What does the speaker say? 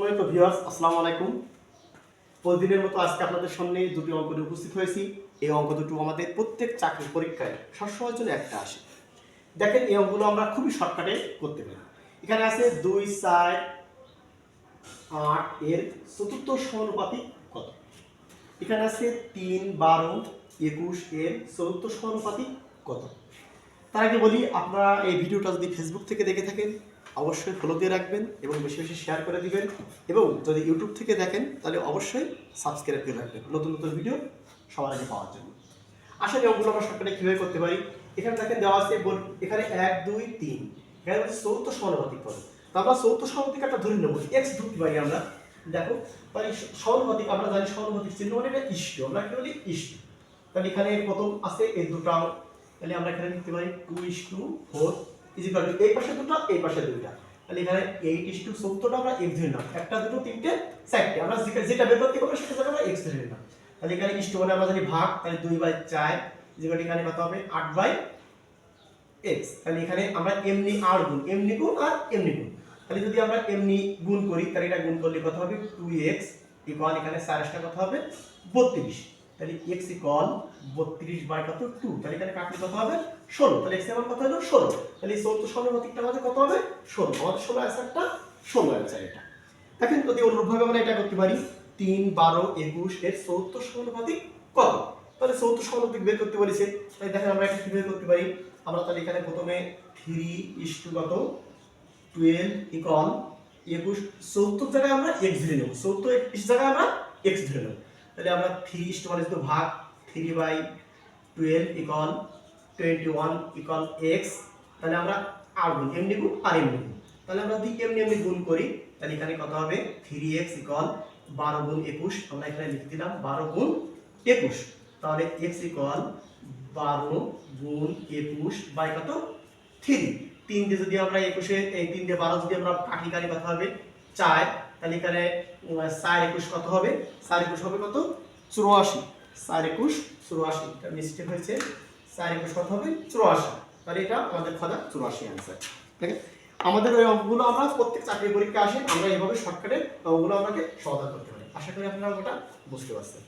সম্মানিত ভিউয়ার্স আসসালামু আলাইকুম। প্রতিদিনের মতো আজকে আপনাদের সামনে দুটি অঙ্ক নিয়ে উপস্থিত হয়েছি। এই অঙ্ক দুটো আমাদের প্রত্যেক চাকরির পরীক্ষায় সবসময়ের জন্য একটা আসে। দেখেন, এই অঙ্কগুলো আমরা খুবই শর্টকাটে করতে পারি। এখানে আছে দুই, চার, আট, এর চতুর্থ সমানুপাতিক কত? এখানে আছে তিন, বারো, একুশ, এর চতুর্থ সমানুপাতিক কত? তার আগে বলি, আপনারা এই ভিডিওটা যদি ফেসবুক থেকে দেখে থাকেন অবশ্যই ফলো দিয়ে রাখবেন এবং বেশি বেশি শেয়ার করে দিবেন এবং যদি ইউটিউব থেকে দেখেন, তাহলে অবশ্যই সাবস্ক্রাইব করে রাখবেন। নতুন নতুন ভিডিও সবার আগে পাওয়ার জন্য। আশা ওগুলো আমরা সরকারে কীভাবে করতে পারি? এখানে দেখেন দেওয়া আছে এখানে এক, দুই, তিন। এখানে হচ্ছে চৌথ সমানুপাতিক পদ। তো আমরা চৌথ সমানুপাতিক একটা ধরে নেব। এক্স ধরতে পারি আমরা। দেখো, তাহলে সমানুপাতিক আমরা জানি সমানুপাতিক চিহ্ন মানে এটা ইষ্ট। আমরা কি বলি? ইষ্ট। তাহলে এখানে প্রথম আছে, এই দুটো তাহলে আমরা এখানে লিখতে পারি two is to four equal to এই পাশে দুটো এই পাশে দুইটা। তাহলে এখানে এইট ইস টু চৌদ্দটা আমরা এক্স ধরে নিলাম। একটা, দুটো, তিনটে, চারটে। আমরা যেটা- বের করতে পারব সেটা আমরা এক্স ধরে নিলাম। তাহলে এখানে ইষ্ট মানে আমরা জানি ভাগ, তাহলে দুই বাই চার ইজিকাল এখানে কত হবে? আট বাই এক্স তাহলে এখানে আমরা এমনি আর গুণ, এমনি গুণ আর এমনি গুণ। তাহলে যদি আমরা এমনি গুণ করি, তাহলে এটা গুণ করলে কত হবে? টু এক্স ইকুয়াল এখানে সারাসটা কত হবে? বত্রিশ। তাহলে এক্স ইকুয়াল বত্রিশ বাই কত? টু তাহলে এখানে কাটলে কত হবে? ষোলো। তাহলে এক্সের কত হলো? ষোলো। তাহলে এই চৌদ্দ সমানুপাতিকটা আমাদের কত হবে? ষোলো। আমাদের ষোলো অ্যান্সারটা ষোলো অ্যান্সার এটা। দেখেন যদি অনুরূপভাবে আমরা এটা করতে পারি। তিন, বারো, একুশ এর চৌদ্দ সমানুপাতিক কত? তাহলে চৌদ্দ সমানুপাতিক বের করতে বলেছে। তাহলে দেখেন আমরা এটা কীভাবে করতে পারি? আমরা তাহলে এখানে প্রথমে থ্রি ইস টু কত? টুয়েলভ ইকল একুশ। চৌদ্দ জায়গায় আমরা এক্স ধরে নেব। চৌদ্দ একুশ জায়গায় আমরা এক্স ধরে নেব। তাহলে আমরা থ্রি ইস টু মানে শুধু ভাগ three by twelve equal twenty one equal x তাহলে আমরা আর গুণ এমনি গুণ আর এমনি গুণ তাহলে আমরা যদি এমনি এমনি গুণ করি, তাহলে এখানে কত হবে? থ্রি এক্স ইকল বারো গুণ একুশ, আমরা এখানে লিখে দিলাম বারো গুণ একুশ। তাহলে এক্স ইকল বারো গুণ একুশ বাই কত? থ্রি তিন দিয়ে যদি আমরা একুশে, এই তিন দিয়ে বারো যদি আমরা কাটি কাটি কথা হবে, চার তাহলে এখানে চার একুশ কত হবে? চার একুশ হবে কত? চুরাশি। চার একুশ, চুরাশি। এটা মিস্টেক হয়েছে। চার একুশ কত হবে? চুরাশি। তাহলে এটা আমাদের খাদা চুরাশি অ্যান্সার ঠিক আছে আমাদের ওই অঙ্কগুলো আমরা প্রত্যেক চাকরি পরীক্ষা আসে, আমরা এইভাবে শর্টকাটে অঙ্কগুলো আমাকে সহায়তা করতে পারি। আশা করি আপনারা ওটা বুঝতে পারছেন।